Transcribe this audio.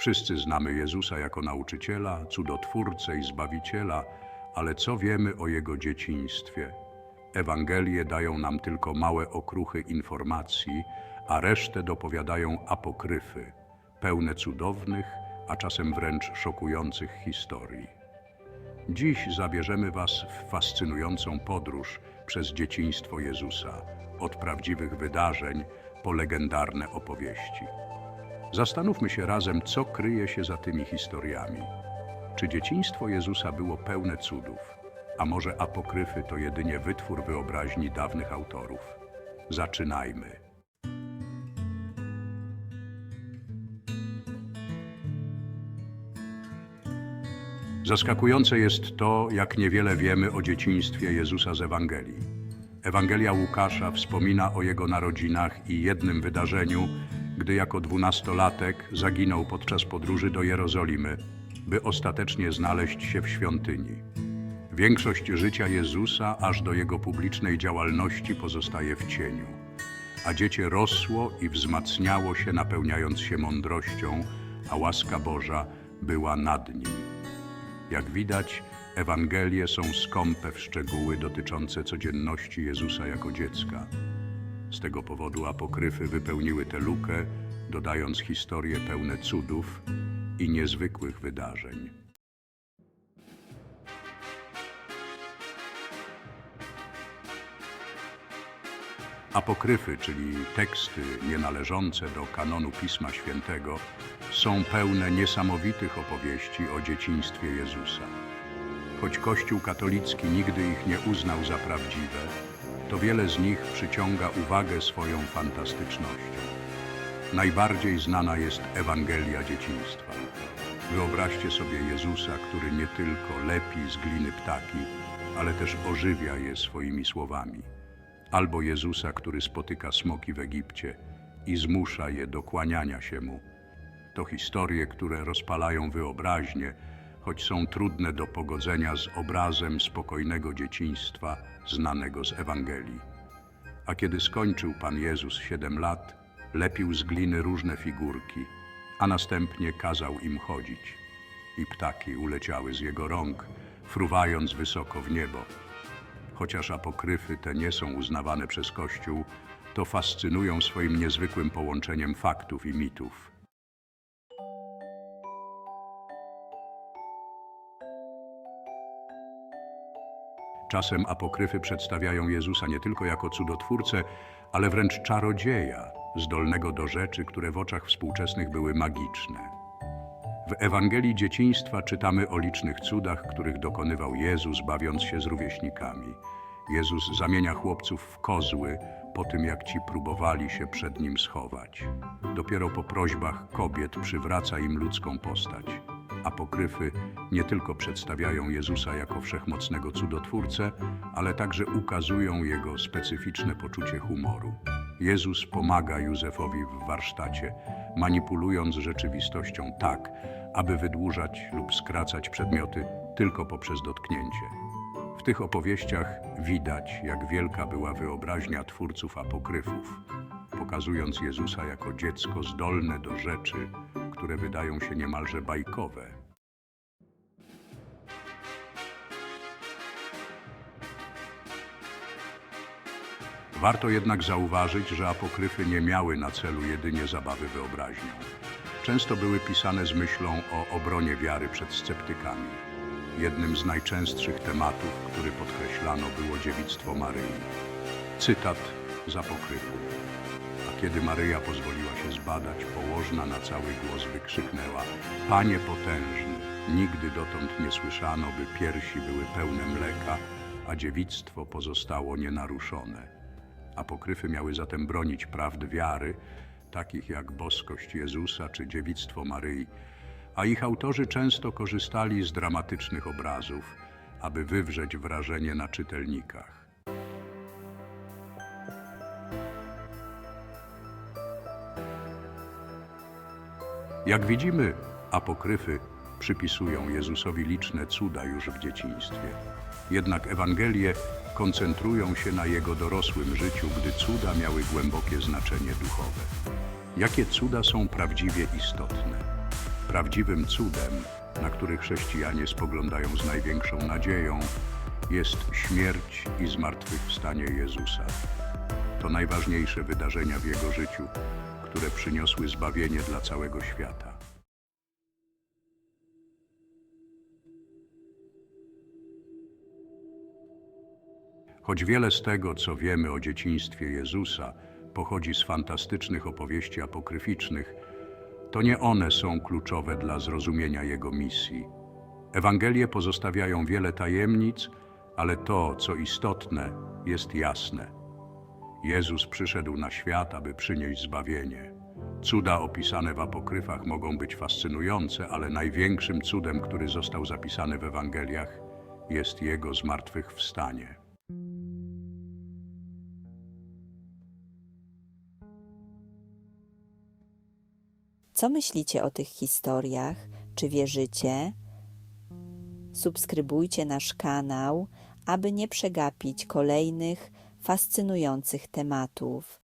Wszyscy znamy Jezusa jako nauczyciela, cudotwórcę i zbawiciela, ale co wiemy o Jego dzieciństwie? Ewangelie dają nam tylko małe okruchy informacji, a resztę dopowiadają apokryfy, pełne cudownych, a czasem wręcz szokujących historii. Dziś zabierzemy Was w fascynującą podróż przez dzieciństwo Jezusa, od prawdziwych wydarzeń po legendarne opowieści. Zastanówmy się razem, co kryje się za tymi historiami. Czy dzieciństwo Jezusa było pełne cudów, a może apokryfy to jedynie wytwór wyobraźni dawnych autorów? Zaczynajmy. Zaskakujące jest to, jak niewiele wiemy o dzieciństwie Jezusa z Ewangelii. Ewangelia Łukasza wspomina o jego narodzinach i jednym wydarzeniu, gdy jako dwunastolatek zaginął podczas podróży do Jerozolimy, by ostatecznie znaleźć się w świątyni. Większość życia Jezusa aż do jego publicznej działalności pozostaje w cieniu, a dziecię rosło i wzmacniało się, napełniając się mądrością, a łaska Boża była nad nim. Jak widać, Ewangelie są skąpe w szczegóły dotyczące codzienności Jezusa jako dziecka. Z tego powodu apokryfy wypełniły tę lukę, dodając historie pełne cudów i niezwykłych wydarzeń. Apokryfy, czyli teksty nienależące do kanonu Pisma Świętego, są pełne niesamowitych opowieści o dzieciństwie Jezusa. Choć Kościół katolicki nigdy ich nie uznał za prawdziwe, to wiele z nich przyciąga uwagę swoją fantastycznością. Najbardziej znana jest Ewangelia dzieciństwa. Wyobraźcie sobie Jezusa, który nie tylko lepi z gliny ptaki, ale też ożywia je swoimi słowami. Albo Jezusa, który spotyka smoki w Egipcie i zmusza je do kłaniania się mu. To historie, które rozpalają wyobraźnię, choć są trudne do pogodzenia z obrazem spokojnego dzieciństwa znanego z Ewangelii. A kiedy skończył Pan Jezus siedem lat, lepił z gliny różne figurki, a następnie kazał im chodzić. I ptaki uleciały z jego rąk, fruwając wysoko w niebo. Chociaż apokryfy te nie są uznawane przez Kościół, to fascynują swoim niezwykłym połączeniem faktów i mitów. Czasem apokryfy przedstawiają Jezusa nie tylko jako cudotwórcę, ale wręcz czarodzieja, zdolnego do rzeczy, które w oczach współczesnych były magiczne. W Ewangelii dzieciństwa czytamy o licznych cudach, których dokonywał Jezus, bawiąc się z rówieśnikami. Jezus zamienia chłopców w kozły po tym, jak ci próbowali się przed nim schować. Dopiero po prośbach kobiet przywraca im ludzką postać. Apokryfy nie tylko przedstawiają Jezusa jako wszechmocnego cudotwórcę, ale także ukazują jego specyficzne poczucie humoru. Jezus pomaga Józefowi w warsztacie, manipulując rzeczywistością tak, aby wydłużać lub skracać przedmioty tylko poprzez dotknięcie. W tych opowieściach widać, jak wielka była wyobraźnia twórców apokryfów, pokazując Jezusa jako dziecko zdolne do rzeczy, które wydają się niemalże bajkowe. Warto jednak zauważyć, że apokryfy nie miały na celu jedynie zabawy wyobraźnią. Często były pisane z myślą o obronie wiary przed sceptykami. Jednym z najczęstszych tematów, który podkreślano, było dziewictwo Maryi. Cytat z apokryfu. Kiedy Maryja pozwoliła się zbadać, położna na cały głos wykrzyknęła Panie potężny, nigdy dotąd nie słyszano, by piersi były pełne mleka, a dziewictwo pozostało nienaruszone. Apokryfy miały zatem bronić prawd wiary, takich jak boskość Jezusa czy dziewictwo Maryi, a ich autorzy często korzystali z dramatycznych obrazów, aby wywrzeć wrażenie na czytelnikach. Jak widzimy, apokryfy przypisują Jezusowi liczne cuda już w dzieciństwie. Jednak Ewangelie koncentrują się na jego dorosłym życiu, gdy cuda miały głębokie znaczenie duchowe. Jakie cuda są prawdziwie istotne? Prawdziwym cudem, na który chrześcijanie spoglądają z największą nadzieją, jest śmierć i zmartwychwstanie Jezusa. To najważniejsze wydarzenia w Jego życiu, które przyniosły zbawienie dla całego świata. Choć wiele z tego, co wiemy o dzieciństwie Jezusa, pochodzi z fantastycznych opowieści apokryficznych, to nie one są kluczowe dla zrozumienia Jego misji. Ewangelie pozostawiają wiele tajemnic, ale to, co istotne, jest jasne. Jezus przyszedł na świat, aby przynieść zbawienie. Cuda opisane w apokryfach mogą być fascynujące, ale największym cudem, który został zapisany w Ewangeliach, jest Jego zmartwychwstanie. Co myślicie o tych historiach? Czy wierzycie? Subskrybujcie nasz kanał, aby nie przegapić kolejnych fascynujących tematów.